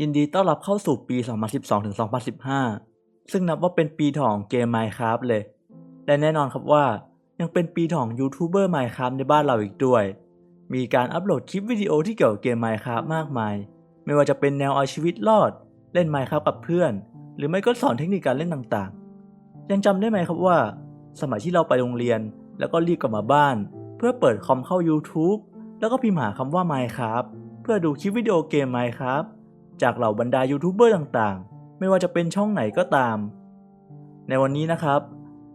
ยินดีต้อนรับเข้าสู่ปี 2012-2015 ซึ่งนับว่าเป็นปีทองของเกม Minecraft เลย และแน่นอนครับว่ายังเป็นปีทองยูทูบเบอร์ Minecraft ในบ้านเราอีกด้วย มีการอัปโหลดคลิปวิดีโอที่เกี่ยวกับเกม Minecraft มากมาย ไม่ว่าจะเป็นแนวเอาชีวิตรอด เล่น Minecraft กับเพื่อน หรือไม่ก็สอนเทคนิคการเล่นต่างๆ ยังจำได้ไหมครับว่า สมัยที่เราไปโรงเรียน แล้วก็รีบกลับมาบ้าน เพื่อเปิดคอมเข้า YouTube แล้วก็พิมพ์หาคำว่า Minecraft เพื่อดูคลิปวิดีโอเกม Minecraft จากเหล่าบรรดายูทูบเบอร์ต่างๆ ไม่ว่าจะเป็นช่องไหนก็ตาม ในวันนี้นะครับ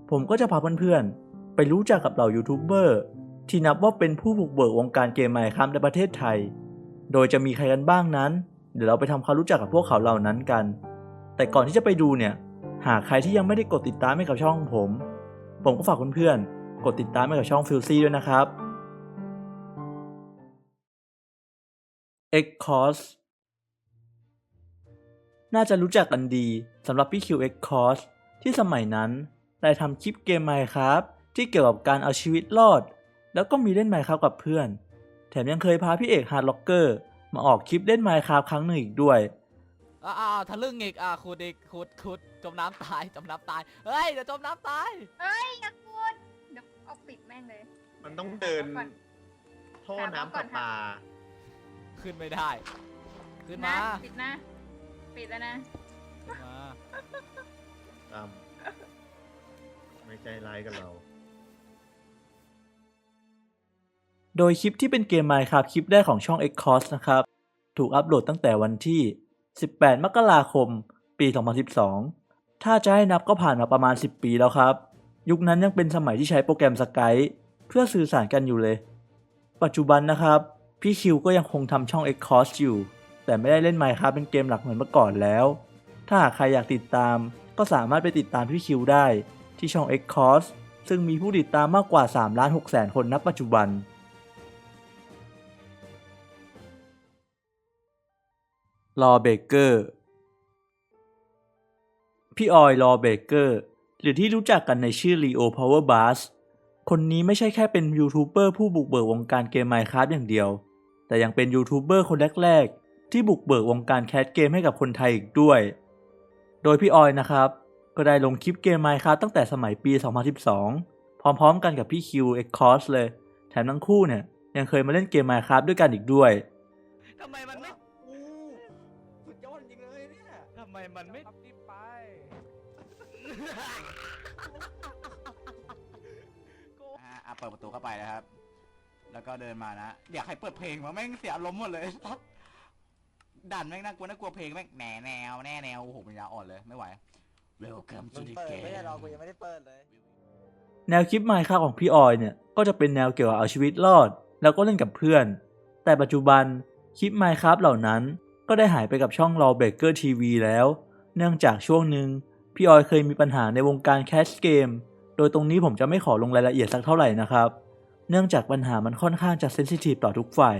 ผมก็จะพาเพื่อนๆ ไปรู้จักกับเหล่ายูทูบเบอร์ที่นับว่าเป็นผู้บุกเบิกวงการเกม Minecraft ในประเทศไทย โดยจะมีใครกันบ้างนั้น เดี๋ยวเราไปทำความรู้จักกับพวกเขาเหล่านั้นกัน แต่ก่อนที่จะไปดูเนี่ย หากใครที่ยังไม่ได้กดติดตามให้กับช่องผม ผมก็ฝากเพื่อนๆ กดติดตามให้กับช่องฟิลซี่ด้วยนะครับ Xcos น่าจะรู้จักกันดีสำหรับพี่ QX Cost ที่สมัยนั้นได้ทำคลิปเกม Minecraft ที่เกี่ยวกับการเอาชีวิตรอด แล้วก็มีเล่น Minecraft กับเพื่อน แถมยังเคยพาพี่เอกฮาร์ดล็อกเกอร์มาออกคลิปเล่น Minecraft ครั้งหนึ่งอีกด้วยอ่าอ่าทะลึ่งอีกอ่าขุดอีกขุดขุดจมน้ำตายจมน้ำตายเฮ้ยเดี๋ยวจมน้ำตายเอ้ยอย่าพูดเดี๋ยวเอาปิดแม่งเลย มันต้องเดินก่อน ท่อน้ำประปาขึ้นไม่ได้ ขึ้นนะมา ปิดนะ ปิดแล้วนะขึ้นมาตามไม่ใจร้ายกับเรา โดยคลิปที่เป็นเกม Minecraft คลิปแรกของช่อง X Cost นะครับ ถูกอัปโหลดตั้งแต่วันที่ 18 มกราคม ปี 2012 ถ้าจะให้นับก็ผ่านมาประมาณ 10 ปีแล้วครับ ยุคนั้นยังเป็นสมัยที่ใช้โปรแกรม Skype เพื่อสื่อสารกันอยู่เลย ปัจจุบันนะครับ พี่คิวก็ยังคงทำช่อง X Cost อยู่ แต่ไม่ได้เล่น Minecraft เป็นเกมหลักเหมือนเมื่อก่อนแล้ว ถ้าหากใครอยากติดตาม ก็สามารถไปติดตามพี่คิวได้ ที่ช่อง Xcos ซึ่งมีผู้ติดตามมากกว่า3ล้าน6แสนคนณปัจจุบันลอเบเกอร์พี่ออยลอเบเกอร์หรือที่รู้จักกันในชื่อ Leo Power b u s คนนี้ไม่ใช่แค่เป็นยูทูบเบอร์ผู้บุกเบิกวงการเกม Minecraft อย่างเดียว แต่ยังเป็นยูทูบเบอร์คนแรก ที่บุกเบิกวงการแคสเกมให้กับคนไทยอีกด้วย โดยพี่ออยนะครับ ก็ได้ลงคลิปเกม Minecraft ตั้งแต่สมัยปี 2012 พร้อมๆกันกับพี่คิว X c o s เลย แถมทั้งคู่เนี่ย ยังเคยมาเล่นเกม Minecraft ด้วยกันอีกด้วยทำไมมันไม่อู้สุดยอดจริงเลยเนี่ยทำไมมันไม่ขับรีบไปอะอะเปิดประตูเข้าไปนะครับ แล้วก็เดินมานะอยากให้เปิดเพลงมาแม่งเสียอารมณ์หมดเลย ดันแม่งน่ากลัวน่ากลัวเพลงแม่งแหนแนวแน่แนวโอ้โหปัญญาอ่อนเลยไม่ไหว Welcome มึ to ง the เปิด game ไม่ใช่เรากูยังไม่ได้เปิดเลย แนวคลิป Minecraft ของพี่ออยเนี่ย ก็จะเป็นแนวเกี่ยวกับเอาชีวิตรอด แล้วก็เล่นกับเพื่อน แต่ปัจจุบันคลิป Minecraft เหล่านั้น ก็ได้หายไปกับช่อง r a w b r e a k e r TV แล้ว เนื่องจากช่วงหนึ่งพี่ออยเคยมีปัญหาในวงการแคสเกม โดยตรงนี้ผมจะไม่ขอลงรายละเอียดสักเท่าไหร่นะครับ เนื่องจากปัญหามันค่อนข้างจะเซนซิทีฟต่อทุกฝ่าย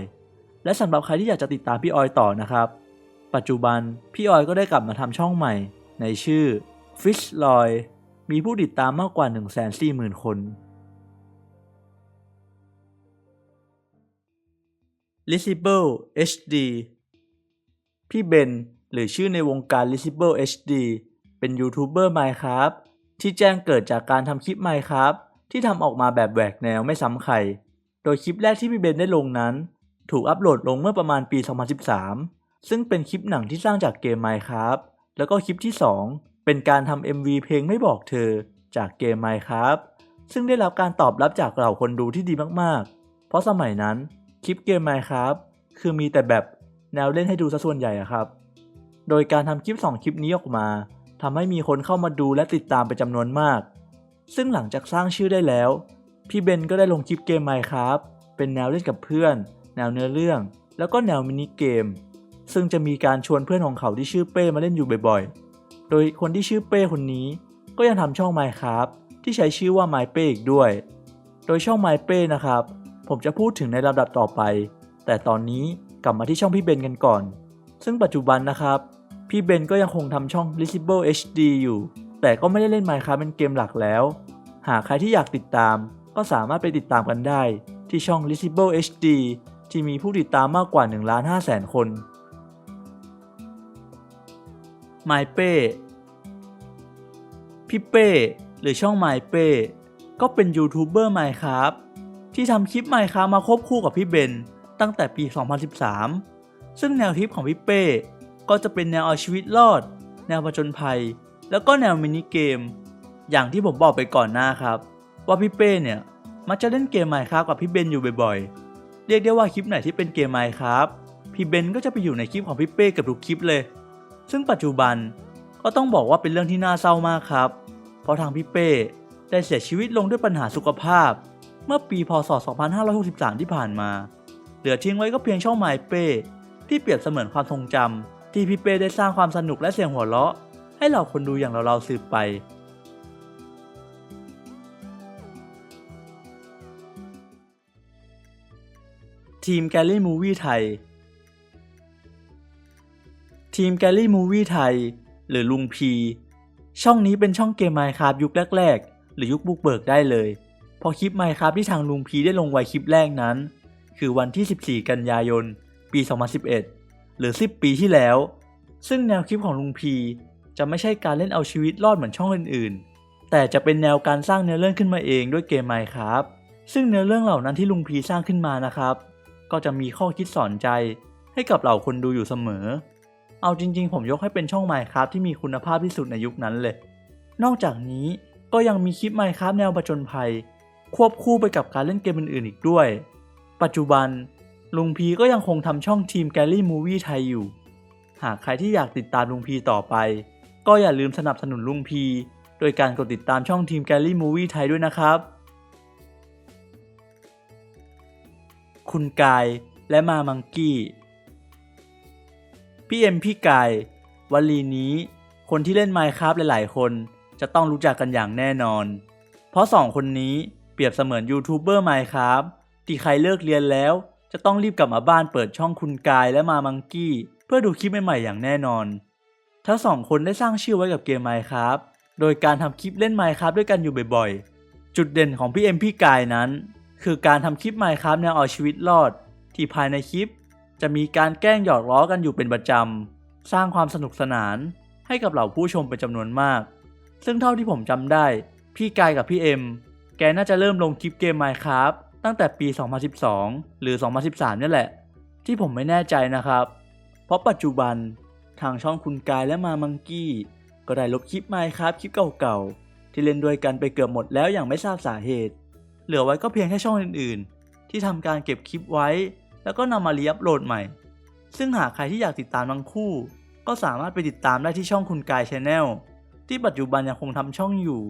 และสำหรับใครที่อยากจะติดตามพี่ออยต่อนะครับ ปัจจุบันพี่ออยก็ได้กลับมาทำช่องใหม่ ในชื่อ Fish l o y มีผู้ติดตามมากกว่า 140,000 คน l i s i b l e HD พี่เบนหรือชื่อในวงการ l i s i b l e HD เป็นยูทูบเบอร์ Minecraft ที่แจ้งเกิดจากการทำคลิป Minecraft ที่ทำออกมาแบบแหวกแนวไม่ซ้ำใคร โดยคลิปแรกที่พี่เบนได้ลงนั้น ถูกอัปโหลดลงเมื่อประมาณปี 2013 ซึ่งเป็นคลิปหนังที่สร้างจากเกม Minecraft แล้วก็คลิปที่ 2 เป็นการทำ MV เพลงไม่บอกเธอจากเกม Minecraft ซึ่งได้รับการตอบรับจากเหล่าคนดูที่ดีมากๆ เพราะสมัยนั้นคลิปเกม Minecraft คือมีแต่แบบแนวเล่นให้ดูซะส่วนใหญ่อะครับ โดยการทำคลิป 2 คลิปนี้ออกมาทำให้มีคนเข้ามาดูและติดตามเป็นจำนวนมาก ซึ่งหลังจากสร้างชื่อได้แล้ว พี่เบนก็ได้ลงคลิปเกม Minecraft เป็นแนวเล่นกับเพื่อน แนวเนื้อเรื่อง แล้วก็แนวมินิเกม ซึ่งจะมีการชวนเพื่อนของเขาที่ชื่อเป้มาเล่นอยู่บ่อยๆ โดยคนที่ชื่อเป้คนนี้ ก็ยังทำช่อง Minecraft ที่ใช้ชื่อว่า My เป้อีกด้วย โดยช่อง My เป้นะครับ ผมจะพูดถึงในลำดับต่อไป แต่ตอนนี้กลับมาที่ช่องพี่เบนกันก่อน ซึ่งปัจจุบันนะครับ พี่เบนก็ยังคงทำช่อง l i s i b l e HD อยู่ แต่ก็ไม่ได้เล่น Minecraft เป็นเกมหลักแล้ว หากใครที่อยากติดตามก็สามารถไปติดตามกันได้ที่ช่อง l i s i b l e HD ที่มีผู้ติดตามมากกว่า1ล้าน5แสนคนไมเป้พี่เป้หรือช่องไมเป้ก็เป็นยูทูบเบอร์ไมครับที่ทำคลิปไมครับมาควบคู่กับพี่เบนตั้งแต่ปี 2013 ซึ่งแนวคลิปของพี่เป้ก็จะเป็นแนวเอาชีวิตรอด แนวผจญภัย แล้วก็แนวมินิเกม อย่างที่ผมบอกไปก่อนหน้าครับ ว่าพี่เป้เนี่ยมักจะเล่นเกมไมครับกับพี่เบนอยู่บ่อยๆ เรียกได้ว่าคลิปไหนที่เป็นเกมไมครับพี่เบนก็จะไปอยู่ในคลิปของพี่เป้กับทุกคลิปเลย ซึ่งปัจจุบันก็ต้องบอกว่าเป็นเรื่องที่น่าเศร้ามากครับ เพราะทางพี่เป้ได้เสียชีวิตลงด้วยปัญหาสุขภาพ เมื่อปีพศ 2563 ที่ผ่านมา เหลือทิ้งไว้ก็เพียงช่องไมเป้ที่เปรียบเสมือนความทรงจำที่พี่เป้ได้สร้างความสนุกและเสียงหัวเราะ ให้เราคนดูอย่างเราๆสืบไป ทีมแกลลี่มูวี่ไทย ทีมแกลลี่มูวี่ไทย หรือลุงพี ช่องนี้เป็นช่องเกมไมค์ครับยุคแรก ๆ หรือยุคบุกเบิกได้เลย พอคลิปไมค์ครับที่ทางลุงพีได้ลงไว้คลิปแรกนั้น คือวันที่ 14 กันยายน ปี 2011 หรือ 10 ปีที่แล้ว ซึ่งแนวคลิปของลุงพีจะไม่ใช่การเล่นเอาชีวิตรอดเหมือนช่องอื่นๆ แต่จะเป็นแนวการสร้างเนื้อเรื่องขึ้นมาเองด้วยเกมไมครับซึ่งเนื้อเรื่องเหล่านั้นที่ลุงพีสร้างขึ้นมานะครับ ก็จะมีข้อคิดสอนใจ ให้กับเหล่าคนดูอยู่เสมอ เอาจริง ๆ ผมยกให้เป็นช่อง Minecraft ที่มีคุณภาพที่สุดในยุคนั้นเลย นอกจากนี้ก็ยังมีคลิป Minecraft แนวประจนภัย ควบคู่ไปกับการเล่นเกมอื่นๆอีกด้วย ปัจจุบันลุงพีก็ยังคงทำช่องทีมแกลลี่มูวี่ไทยอยู่ หากใครที่อยากติดตามลุงพีต่อไป ก็อย่าลืมสนับสนุนลุงพี โดยการกดติดตามช่องทีมแกลลี่มูวี่ไทยด้วยนะครับ คุณกายและมามังกี้ พี่เอ็มพี่กายวลีนี้คนที่เล่น Minecraft หลาย ๆ คนจะต้องรู้จักกันอย่างแน่นอน เพราะสองคนนี้เปรียบเสมือนยูทูบเบอร์ Minecraft ที่ใครเลิกเรียนแล้ว จะต้องรีบกลับมาบ้านเปิดช่องคุณกายและมามังกี้ เพื่อดูคลิปใหม่ ๆ อย่างแน่นอน ทั้งสองคนได้สร้างชื่อไว้กับเกม Minecraft โดยการทำคลิปเล่น Minecraft ด้วยกันอยู่บ่อย ๆ จุดเด่นของพี่เอ็มพี่กายนั้น คือการทำคลิป Minecraft แนวเอาชีวิตรอด ที่ภายในคลิป จะมีการแกล้งหยอกล้อกันอยู่เป็นประจำ สร้างความสนุกสนาน ให้กับเหล่าผู้ชมเป็นจำนวนมาก ซึ่งเท่าที่ผมจำได้ พี่กายกับพี่เอ็ม แกน่าจะเริ่มลงคลิปเกม Minecraft ตั้งแต่ปี 2012 หรือ 2013เนี่ยแหละ ที่ผมไม่แน่ใจนะครับ เพราะปัจจุบันทางช่องคุณกายและมามังกี้ ก็ได้ลบคลิป Minecraft คลิปเก่าๆที่เล่นด้วยกันไปเกือบหมดแล้วอย่างไม่ทราบสาเหตุ เหลือไว้ก็เพียงแค่ช่องอื่นๆ ที่ทำการเก็บคลิปไว้ แล้วก็นำมารีอัพโหลดใหม่ ซึ่งหากใครที่อยากติดตามทั้งคู่ ก็สามารถไปติดตามได้ที่ช่องคุณกายชาแนลที่ปัจจุบันยังคงทำช่องอยู่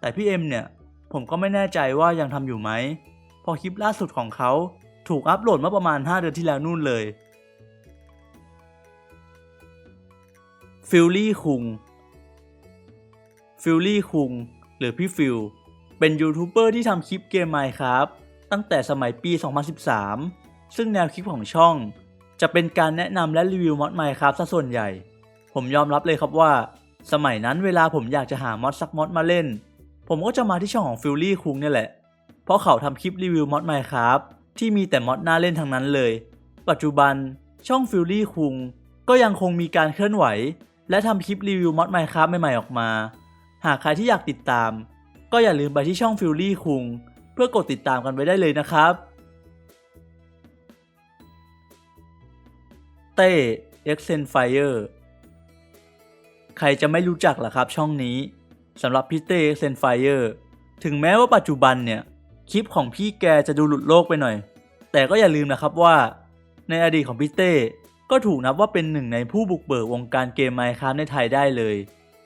แต่พี่เอ็มเนี่ย ผมก็ไม่แน่ใจว่ายังทำอยู่ไหมเพอคลิปล่าสุดของเขาถูกอัปโหลดเมื่อประมาณ 5 เดือนที่แล้วนู่นเลยฟิลลี่คุงฟิลลี่คุงหรือพี่ฟิล เป็นยูทูบเบอร์ที่ทำคลิปเกมไมค์ครับตั้งแต่สมัยปี 2013 ซึ่งแนวคลิปของช่อง จะเป็นการแนะนำและรีวิวมอดไมค์ครับซะส่วนใหญ่ ผมยอมรับเลยครับว่า สมัยนั้นเวลาผมอยากจะหามอดสักมอดมาเล่น ผมก็จะมาที่ช่องของฟิลลี่คุงเนี่ยแหละ เพราะเขาทำคลิปรีวิวมอดไมค์ครับที่มีแต่มอดน่าเล่นทั้งนั้นเลย ปัจจุบันช่องฟิลลี่คุงก็ยังคงมีการเคลื่อนไหว และทำคลิปรีวิวมอดไมค์ครับใหม่ๆออกมา หากใครที่อยากติดตาม ก็อย่าลืมไปที่ช่องฟิลลี่คุงเพื่อกดติดตามกันไว้ได้เลยนะครับ เต้ e x e n Fire ใครจะไม่รู้จักล่ะครับช่องนี้สำหรับพี่เต้ e x e n Fire ถึงแม้ว่าปัจจุบันเนี่ย คลิปของพี่แกจะดูหลุดโลกไปหน่อย แต่ก็อย่าลืมนะครับว่า ในอดีตของพี่เต้ก็ถูกนับว่าเป็นหนึ่งในผู้บุกเบิกวงการเกมไมค์ครับในไทยได้เลย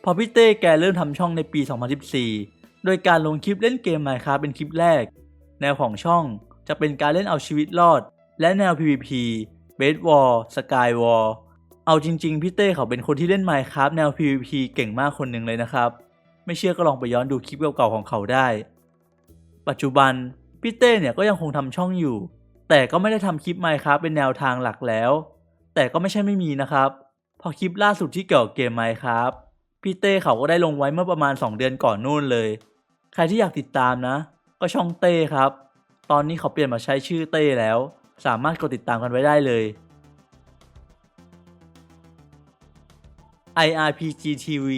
พอพี่เต้แกเริ่มทำช่องในปี 2014 โดยการลงคลิปเล่นเกม Minecraft เป็นคลิปแรก แนวของช่องจะเป็นการเล่นเอาชีวิตรอด และแนว PVP Base War Sky War เอาจริงๆ พี่เต้เขาเป็นคนที่เล่น Minecraft แนว PVP เก่งมากคนหนึ่งเลยนะครับ ไม่เชื่อก็ลองไปย้อนดูคลิปเก่าๆของเขาได้ ปัจจุบันพี่เต้เนี่ยก็ยังคงทำช่องอยู่ แต่ก็ไม่ได้ทำคลิป Minecraft เป็นแนวทางหลักแล้ว แต่ก็ไม่ใช่ไม่มีนะครับ พอคลิปล่าสุดที่เกี่ยวกับเกม Minecraft พี่เต้เขาก็ได้ลงไว้เมื่อประมาณ 2 เดือนก่อนนู่นเลย ใครที่อยากติดตามนะ ก็ช่องเต้ครับ ตอนนี้เขาเปลี่ยนมาใช้ชื่อเต้แล้ว สามารถกดติดตามกันไว้ได้เลย IRPG TV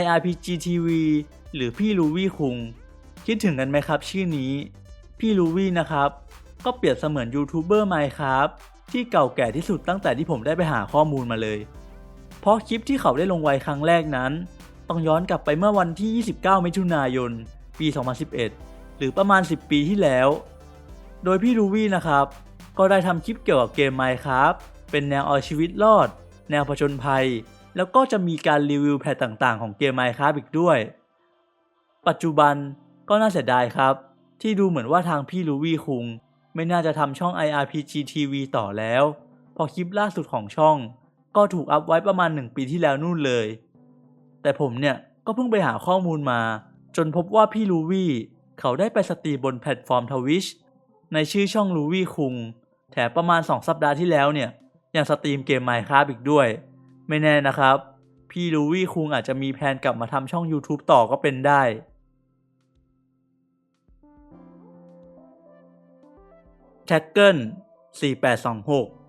IRPG TV หรือพี่ลูวี่คุง คิดถึงกันไหมครับชื่อนี้ พี่ลูวี่นะครับ ก็เปรียบเสมือนยูทูบเบอร์ไมครับที่เก่าแก่ที่สุดตั้งแต่ที่ผมได้ไปหาข้อมูลมาเลย เพราะคลิปที่เขาได้ลงไว้ครั้งแรกนั้น ต้องย้อนกลับไปเมื่อวันที่ 29 มิถุนายน ปี 2011 หรือประมาณ 10 ปีที่แล้ว โดยพี่ลูวี่นะครับ ก็ได้ทำคลิปเกี่ยวกับเกม Minecraft เป็นแนวเอาชีวิตรอด แนวผจญภัย แล้วก็จะมีการรีวิวแพทต่างๆ ของเกม Minecraft อีกด้วย ปัจจุบันก็น่าเสียดายครับ ที่ดูเหมือนว่าทางพี่ลูวี่คุง ไม่น่าจะทำช่อง IRPG TV ต่อแล้ว พอคลิปล่าสุดของช่อง ก็ถูกอัพไว้ประมาณ 1 ปีที่แล้วนู่นเลย แต่ผมเนี่ยก็เพิ่งไปหาข้อมูลมา จนพบว่าพี่ลูวี่เขาได้ไปสตรีมบนแพลตฟอร์มทวิชในชื่อช่องลูวี่คุง แถมประมาณ 2 สัปดาห์ที่แล้วเนี่ยยังสตรีมเกม Minecraft อีกด้วย ไม่แน่นะครับ พี่ลูวี่คุงอาจจะมีแผนกลับมาทำช่อง YouTube ต่อก็เป็นได้แท็กเกิล4826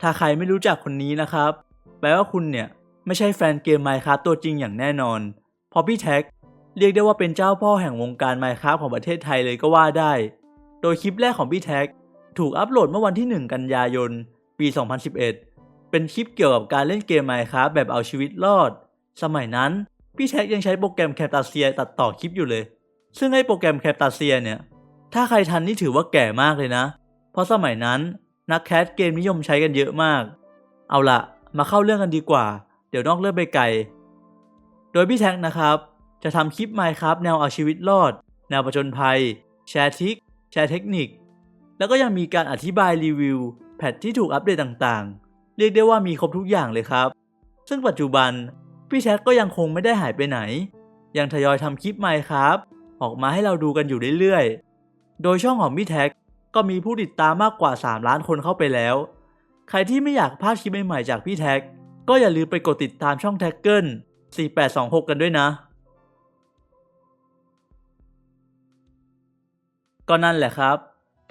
ถ้าใครไม่รู้จักคนนี้นะครับ แปลว่าคุณเนี่ย ไม่ใช่แฟนเกม Minecraft ตัวจริงอย่างแน่นอนเพราะพี่แท็ก เรียกได้ว่าเป็นเจ้าพ่อแห่งวงการ Minecraft ของประเทศไทยเลยก็ว่าได้ โดยคลิปแรกของพี่แท็ก ถูกอัปโหลดเมื่อวันที่ 1 กันยายน ปี 2011 เป็นคลิปเกี่ยวกับการเล่นเกม Minecraft แบบเอาชีวิตรอด สมัยนั้น พี่แท็กยังใช้โปรแกรม Camtasia ตัดต่อคลิปอยู่เลย ซึ่งไอ้โปรแกรม Camtasia เนี่ย ถ้าใครทันนี่ถือว่าแก่มากเลยนะ เพราะสมัยนั้น นักแคสเกมนิยมใช้กันเยอะมาก เอาละมาเข้าเรื่องกันดีกว่า เดี๋ยวนอกเรื่องไปไกล โดยพี่แท็กนะครับ จะทำคลิป Minecraft แนวเอาชีวิตรอด แนวประจนภัย แชร์ทริคแชร์เทคนิค แล้วก็ยังมีการอธิบายรีวิว แพทที่ถูกอัปเดตต่างๆ เรียกได้ว่ามีครบทุกอย่างเลยครับ ซึ่งปัจจุบันพี่แท็กก็ยังคงไม่ได้หายไปไหน ยังทยอยทำคลิป Minecraft ออกมาให้เราดูกันอยู่เรื่อยๆ โดยช่องของพี่แท็ก ก็มีผู้ติดตามมากกว่า 3 ล้านคนเข้าไปแล้ว ใครที่ไม่อยากพลาดคลิปใหม่ๆจากพี่แท็ก ก็อย่าลืมไปกดติดตามช่องแท็กเกิล4826 กันด้วยนะ ก็นั่นแหละครับ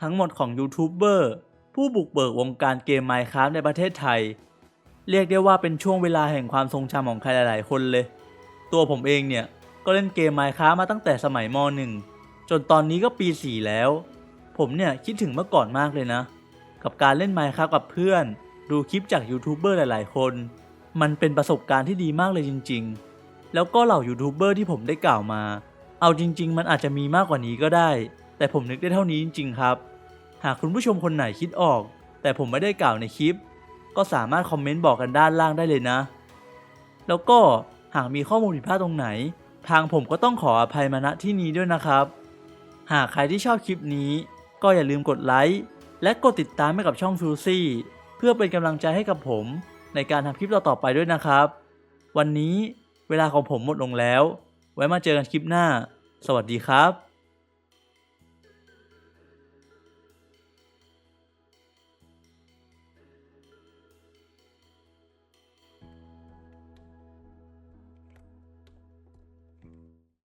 ทั้งหมดของยูทูบเบอร์ผู้บุกเบิกวงการเกม Minecraft ในประเทศไทย เรียกได้ว่าเป็นช่วงเวลาแห่งความทรงจำของใครหลายๆ คนเลย ตัวผมเองเนี่ย ก็เล่นเกม Minecraft มาตั้งแต่สมัยม .1 จนตอนนี้ก็ปี 4 แล้ว ผมเนี่ยคิดถึงเมื่อก่อนมากเลยนะ กับการเล่น Minecraft กับเพื่อน ดูคลิปจากยูทูบเบอร์หลาย ๆ คน มันเป็นประสบการณ์ที่ดีมากเลยจริง ๆ แล้วก็เหล่ายูทูบเบอร์ที่ผมได้กล่าวมา เอาจริง ๆ มันอาจจะมีมากกว่านี้ก็ได้ แต่ผมนึกได้เท่านี้จริง ๆ ครับ หากคุณผู้ชมคนไหนคิดออก แต่ผมไม่ได้กล่าวในคลิป ก็สามารถคอมเมนต์บอกกันด้านล่างได้เลยนะ แล้วก็หากมีข้อมูลผิดพลาดตรงไหน ทางผมก็ต้องขออภัยมาณที่นี้ด้วยนะครับ หากใครที่ชอบคลิปนี้ ก็อย่าลืมกดไลค์และกดติดตามให้กับช่องฟิวซี่เพื่อเป็นกำลังใจให้กับผมในการทำคลิปต่อๆไปด้วยนะครับ วันนี้เวลาของผมหมดลงแล้ว ไว้มาเจอกันคลิปหน้า สวัสดีครับ